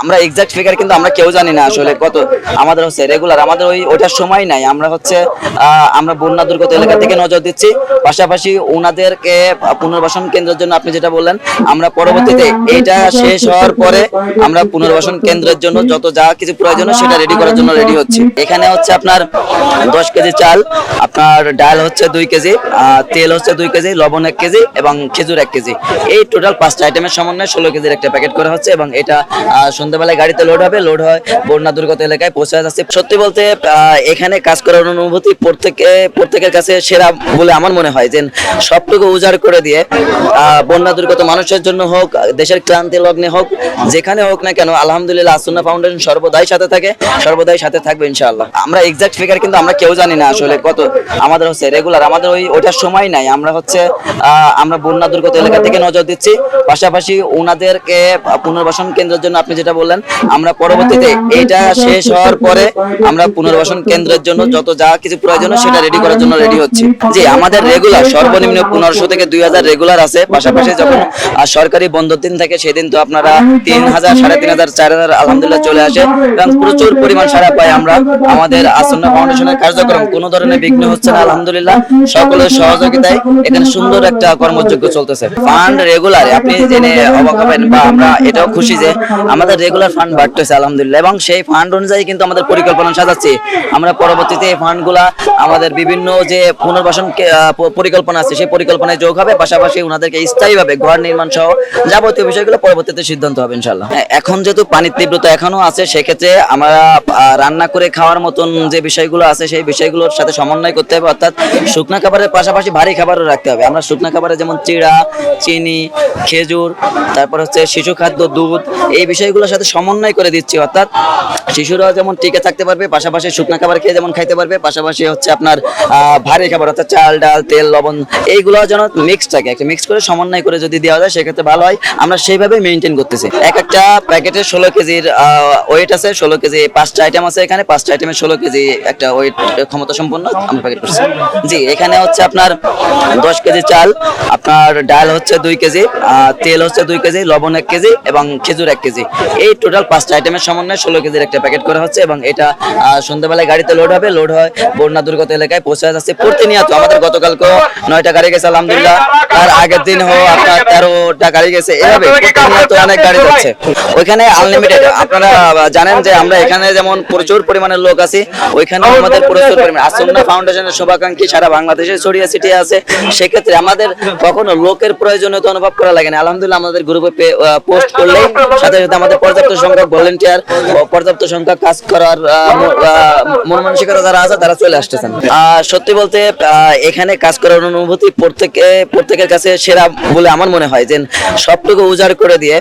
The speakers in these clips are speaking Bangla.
আমরা এক্সাক্ট ফিগার কিন্তু আমরা কেউ জানি না আসলে কত, আমাদের হচ্ছে রেগুলার আমাদের ওই ওইটার সময় নাই। আমরা হচ্ছে আমরা বন্যা দুর্গত এলাকা থেকে নজর দিচ্ছি। পাশাপাশি ওনাদেরকে পুনর্বাসন কেন্দ্রের জন্য আপনি যেটা বললেন, আমরা পরবর্তীতে এটা শেষ হওয়ার পরে আমরা পুনর্বাসন কেন্দ্রের জন্য যত যা কিছু প্রয়োজন সেটা রেডি করার জন্য রেডি হচ্ছে। এখানে হচ্ছে আপনার দশ কেজি চাল, আপনার ডাল হচ্ছে দুই কেজি তেল হচ্ছে দুই কেজি, লবণ এক কেজি এবং খেজুর এক কেজি। এই টোটাল পাঁচটা আইটেমের সমন্বয়ে ষোলো কেজির একটা প্যাকেট করা হচ্ছে এবং এটা সন্ধ্যাবেলায় গাড়িতে লোড হবে লোড হয় বন্যা দুর্গত এলাকায় পৌঁছে যাচ্ছে। সত্যি বলতে এখানে কাজ করার অনুভূতি প্রত্যেকে, প্রত্যেকের কাছে সেরা বলে আমার মনে হয় যে সবটুকু উজাড় করে দিয়ে বন্যা দুর্গত মানুষের জন্য হোক, দেশের ক্লান্তি লগ্নে হোক, যেখানে হোক না কেন, আলহামদুলিল্লাহ, আসুন্না ফাউন্ডেশন সর্বদাই সাথে থাকে, সর্বদাই সাথে থাকবে ইনশাআল্লাহ। আমরা এক্সাক্ট ফিগার কিন্তু আমরা কেউ জানি না আসলে কত, আমাদের হচ্ছে রেগুলার আমাদের ওই, ওইটার সময় নাই। আমরা হচ্ছে আমরা বন্যা দুর্গত এলাকা থেকে নজর দিচ্ছি। পাশাপাশি ওনাদেরকে পুনর্বাসন কেন্দ্রের জন্য আপনি যেটা বললেন, আমরা পরবর্তীতে এটা শেষ হওয়ার পরে আমরা পুনর্বাসন কেন্দ্রের জন্য যত যা কিছু প্রয়োজন সেটা রেডি করার জন্য রেডি হচ্ছি। জি, আমাদের রেগুলার সর্বনিম্ন পনেরোশো থেকে দুই হাজার রেগুলার আছে। পাশাপাশি যখন সরকারি বন্ধের দিন থাকে, সেদিন তো আপনারা তিন হাজার, সাড়ে তিন হাজার, চার হাজার আলহামদুলিল্লাহ চলে আসে। এবং প্রচুর পরিমাণ সারা পাই আমরা। আমাদের আসন্ন ফাউন্ডেশনের কার্যক্রম কোনো ধরনের বিঘ্ন হচ্ছে না, আলহামদুলিল্লাহ। সকলের সহযোগিতায় এখানে সুন্দর একটা কর্মযোগ্য চলতেছে। ফান্ড রেগুলার আপনি জেনে অবাক হবেন বা আমরা এটাও খুশি যে আমাদের রেগুলার ফান্ড বাড়তেছে আলহামদুলিল্লাহ। এবং সেই ফান্ড অনুযায়ী কিন্তু আমাদের পরিকল্পনা সাজাচ্ছি। আমরা পরবর্তীতে এই ফান্ডগুলা আমাদের বিভিন্ন যে পুনর্বাসন পরিকল্পনা আছে সেই পরিকল্পনায় যোগ হবে। পাশাপাশি ওনাদেরকে স্থায়ীভাবে ঘর নির্মাণ সহ যাবতীয় বিষয়গুলো পরবর্তীতে সিদ্ধান্ত হবে ইনশাল্লাহ হ্যাঁ, এখন যেহেতু পানির তীব্রতা এখনও আছে সেক্ষেত্রে আমরা রান্না করে খাওয়ার মতন যে বিষয়গুলো আছে সেই বিষয়গুলোর সাথে সমন্বয় করতে হবে। অর্থাৎ শুকনা খাবারের পাশাপাশি ভারী খাবারও রাখতে হবে। আমরা শুকনা খাবারে যেমন চিড়া চিনি খেজুর তারপর হচ্ছে শিশু খাদ্য দুধ এই বিষয়গুলোর সাথে সমন্বয় করে দিচ্ছি, অর্থাৎ শিশুরাও যেমন টিকে থাকতে পারবে, পাশাপাশি শুকনা খাবার খেয়ে যেমন খাইতে পারবে, পাশাপাশি হচ্ছে আপনার ভারী খাবার, অর্থাৎ চাল, ডাল, তেল, লবণ, এইগুলো যেন মিক্স থাকে। একটা মিক্স করে সমন্বয় করে যদি দেওয়া যায়, সেক্ষেত্রে ভালো হয়। আমরা সেইভাবে মেনটেন করতেছি। এক একটা প্যাকেটে ষোলো কেজির ওয়েট আছে, ষোলো কেজি, পাঁচটা আইটেম আছে এখানে, পাঁচটা আইটেমে ষোলো কেজি একটা ওয়েট ক্ষমতা সম্পন্ন আমরা প্যাকেট করছি। জি, এখানে হচ্ছে আপনার দশ কেজি চাল, আপনার ডাল হচ্ছে দুই কেজি তেল হচ্ছে দুই কেজি, লবণ এক কেজি এবং খেজুর এক কেজি। এই টোটাল পাঁচটা আইটেমের সমন্বয়ে ষোলো কেজির একটা প্যাকেট করা হচ্ছে এবং এটা সন্ধ্যাবেলায় গাড়িতে লোড হবে লোড হয় বন্যা দুর্গত এলাকায় পৌঁছে যাচ্ছে প্রতিনিয়ত। আমাদের গতকালকে নয়টা গাড়ি গেছে, আলহামদুলিল্লাহ। তার আগের দিন হো আপনার তেরোটা গাড়ি গেছে, এভাবে প্রতিনিয়ত অনেক গাড়ি যাচ্ছে। ওইখানে আনলিমিটেড আপনারা জানেন যে আমরা এখানে যেমন প্রচুর পরিমাণের লোক আছি ওইখানে আমাদের প্রচুর পরিমাণ আসন্না ফাউন্ডেশনের শুভাকাঙ্ক্ষী সারা বাংলাদেশে ছড়িয়ে ছিটিয়ে আছে। সেক্ষেত্রে আমাদের কখনো লোকের প্রয়োজনীয়তা অনুভব করা লাগে না। আলহামদুলিল্লাহ, আমাদের গ্রুপে পোস্ট করলেই সাথে সাথে আমাদের পর্যাপ্ত সংখ্যক ভলেন্টিয়ার পর্যাপ্ত সংখ্যক কাজ করার মন মানসিকতা যারা আছে, তারা চলে আসতেছেন। সত্যি বলতে এখানে কাজ করার অনুভূতি প্রত্যেকে, প্রত্যেকের কাছে সেরা বলে আমার মনে হয়, যে সবটুকু উজাড় করে দিয়ে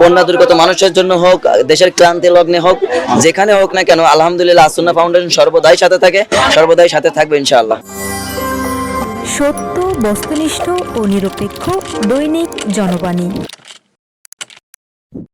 বন্যা দুর্গত মানুষের জন্য হোক, দেশের ক্লান্তি লগ্নে হোক, যেখানে হোক না কেন, আলহামদুলিল্লাহ, আসুন্না ফাউন্ডেশন সর্বদাই সাথে থাকে, সর্বদাই সাথে থাকবে ইনশাআল্লাহ। সত্য, বস্তুনিষ্ঠ ও নিরপেক্ষ দৈনিক জনবাণী।